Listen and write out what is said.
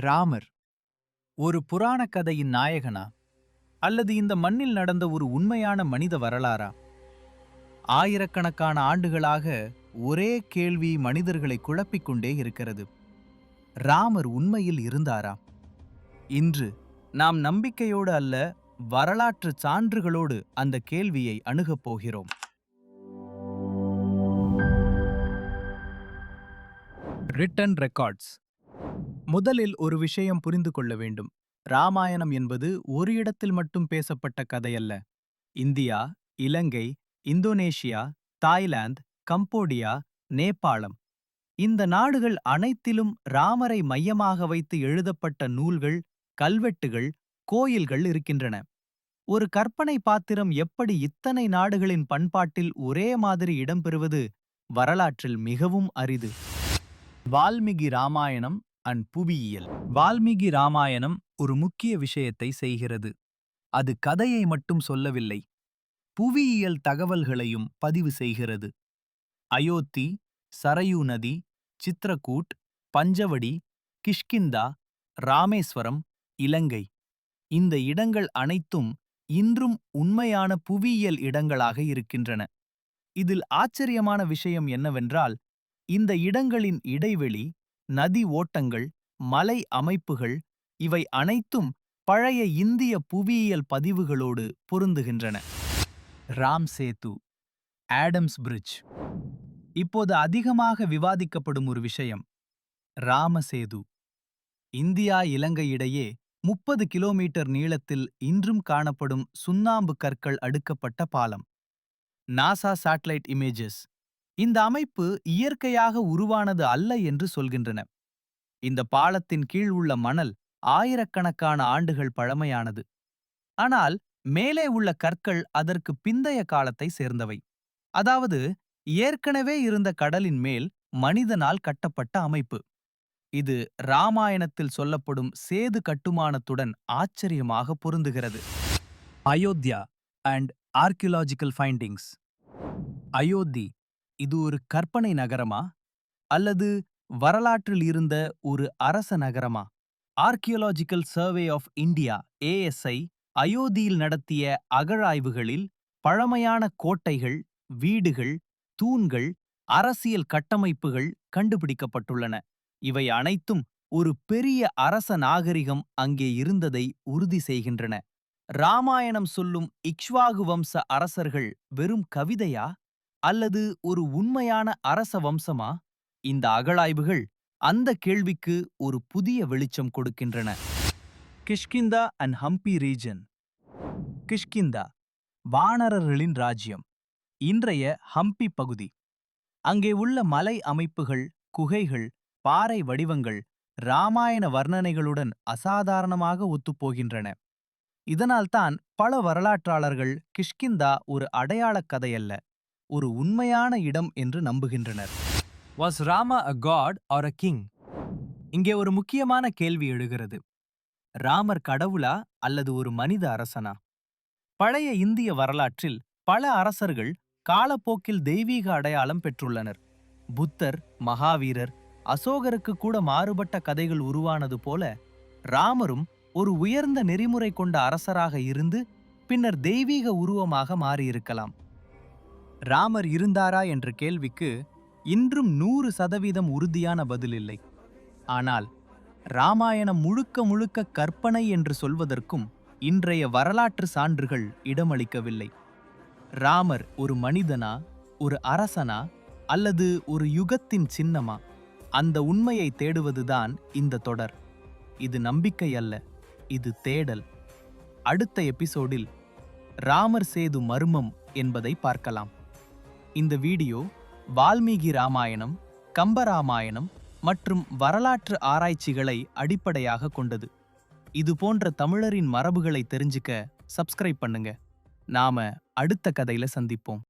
ராமர் ஒரு புராண கதையின் நாயகனா? அல்லது இந்த மண்ணில் நடந்த ஒரு உண்மையான மனித வரலாறா? ஆயிரக்கணக்கான ஆண்டுகளாக ஒரே கேள்வி மனிதர்களை குழப்பிக் கொண்டே இருக்கிறது. ராமர் உண்மையில் இருந்தாரா? இன்று நாம் நம்பிக்கையோடு அல்ல வரலாற்று சான்றுகளோடு அந்த கேள்வியை அணுகப் போகிறோம். ரிட்டன் ரெக்கார்ட்ஸ் முதலில் ஒரு விஷயம் புரிந்து கொள்ள வேண்டும். ராமாயணம் என்பது ஒரு இடத்தில் மட்டும் பேசப்பட்ட கதையல்ல. India Ilankai Indonesia Thailand Cambodia Nepal. இந்த நாடுகள் அனைத்திலும் ராமரை மையமாக வைத்து எழுதப்பட்ட நூல்கள் கல்வெட்டுகள் கோயில்கள் இருக்கின்றன. ஒரு கற்பனை பாத்திரம் எப்படி இத்தனை நாடுகளின் பண்பாட்டில் ஒரே மாதிரி இடம்பெறுவது வரலாற்றில் மிகவும் அரிது. வால்மீகி ராமாயணம் அண்ட் புவியியல். வால்மீகி ராமாயணம் ஒரு முக்கிய விஷயத்தை செய்கிறது. அது கதையை மட்டும் சொல்லவில்லை புவியியல் தகவல்களையும் பதிவு செய்கிறது. அயோத்தி சரயு நதி சித்ரகூட் பஞ்சவடி கிஷ்கிந்தா ராமேஸ்வரம் இலங்கை. இந்த இடங்கள் அனைத்தும் இன்றும் உண்மையான புவியியல் இடங்களாக இருக்கின்றன. இதில் ஆச்சரியமான விஷயம் என்னவென்றால் இந்த இடங்களின் இடைவெளி நதி ஓட்டங்கள் மலை அமைப்புகள் இவை அனைத்தும் பழைய இந்திய புவியியல் பதிவுகளோடு பொருந்துகின்றன. ராம் சேத்து ஆடம்ஸ் பிரிட்ஜ். இப்போது அதிகமாக விவாதிக்கப்படும் ஒரு விஷயம் ராமசேது இந்தியா இலங்கை இடையே முப்பது கிலோமீட்டர் நீளத்தில் இன்றும் காணப்படும் சுண்ணாம்பு கற்கள் அடுக்கப்பட்ட பாலம். நாசா சாட்டலைட் இமேஜஸ் இந்த அமைப்பு இயற்கையாக உருவானது அல்ல என்று சொல்கின்றன. இந்த பாலத்தின் கீழ் உள்ள மணல் ஆயிரக்கணக்கான ஆண்டுகள் பழமையானது. ஆனால் மேலே உள்ள கற்கள் அதற்கு பிந்தைய காலத்தை சேர்ந்தவை. அதாவது ஏற்கனவே இருந்த கடலின் மேல் மனிதனால் கட்டப்பட்ட அமைப்பு. இது ராமாயணத்தில் சொல்லப்படும் சேது கட்டுமானத்துடன் ஆச்சரியமாக பொருந்துகிறது. Ayodhya and archaeological findings Ayodhya இது ஒரு கற்பனை நகரமா? அல்லது வரலாற்றில் இருந்த ஒரு அரச நகரமா? Archaeological survey of India ASI அயோத்தியில் நடத்திய அகழாய்வுகளில் பழமையான கோட்டைகள் வீடுகள் தூண்கள் அரசியல் கட்டமைப்புகள் கண்டுபிடிக்கப்பட்டுள்ளன. இவை அனைத்தும் ஒரு பெரிய அரச நாகரிகம் அங்கே இருந்ததை உறுதி செய்கின்றன. ராமாயணம் சொல்லும் இக்ஷ்வாகு வம்ச அரசர்கள் வெறும் கவிதையா? அல்லது ஒரு உண்மையான அரச வம்சமா? இந்த அகழாய்வுகள் அந்த கேள்விக்கு ஒரு புதிய வெளிச்சம் கொடுக்கின்றன. Kishkindha and Hampi region. Kishkindha வானரர்களின் ராஜ்யம். இன்றைய ஹம்பி பகுதி. அங்கே உள்ள மலை அமைப்புகள் குகைகள் பாறை வடிவங்கள் ராமாயண வர்ணனைகளுடன் அசாதாரணமாக ஒத்துப்போகின்றன. இதனால்தான் பல வரலாற்றாளர்கள் கிஷ்கிந்தா ஒரு அடையாளக் கதையல்ல. ஒரு உண்மையான இடம் என்று நம்புகின்றனர். Was Rama a god or a king இங்கே ஒரு முக்கியமான கேள்வி எழுகிறது. ராமர் கடவுளா அல்லது ஒரு மனித அரசனா? பழைய இந்திய வரலாற்றில் பல அரசர்கள் காலப்போக்கில் தெய்வீக அடையாளம் பெற்றுள்ளனர். புத்தர் மகாவீரர் அசோகருக்கு கூட மாறுபட்ட கதைகள் உருவானது போல ராமரும் ஒரு உயர்ந்த நெறிமுறை கொண்ட அரசராக இருந்து பின்னர் தெய்வீக உருவமாக மாறியிருக்கலாம். ராமர் இருந்தாரா என்ற கேள்விக்கு இன்றும் நூறு சதவீதம் உறுதியான பதில் இல்லை ஆனால் ராமாயணம் முழுக்க முழுக்க கற்பனை என்று சொல்வதற்கும் இன்றைய வரலாற்று சான்றுகள் இடமளிக்கவில்லை. ராமர் ஒரு மனிதனா ஒரு அரசனா அல்லது ஒரு யுகத்தின் சின்னமா? அந்த உண்மையை தேடுவதுதான் இந்த தொடர். இது நம்பிக்கை அல்ல இது தேடல். அடுத்த எபிசோடில் ராமர் சேது மர்மம் என்பதை பார்க்கலாம். இந்த வீடியோ வால்மீகி ராமாயணம் கம்பராமாயணம் மற்றும் வரலாற்று ஆராய்ச்சிகளை அடிப்படையாக கொண்டது. இது போன்ற தமிழரின் மரபுகளை தெரிஞ்சுக்க சப்ஸ்கிரைப் பண்ணுங்க. நாம அடுத்த கதையில சந்திப்போம்.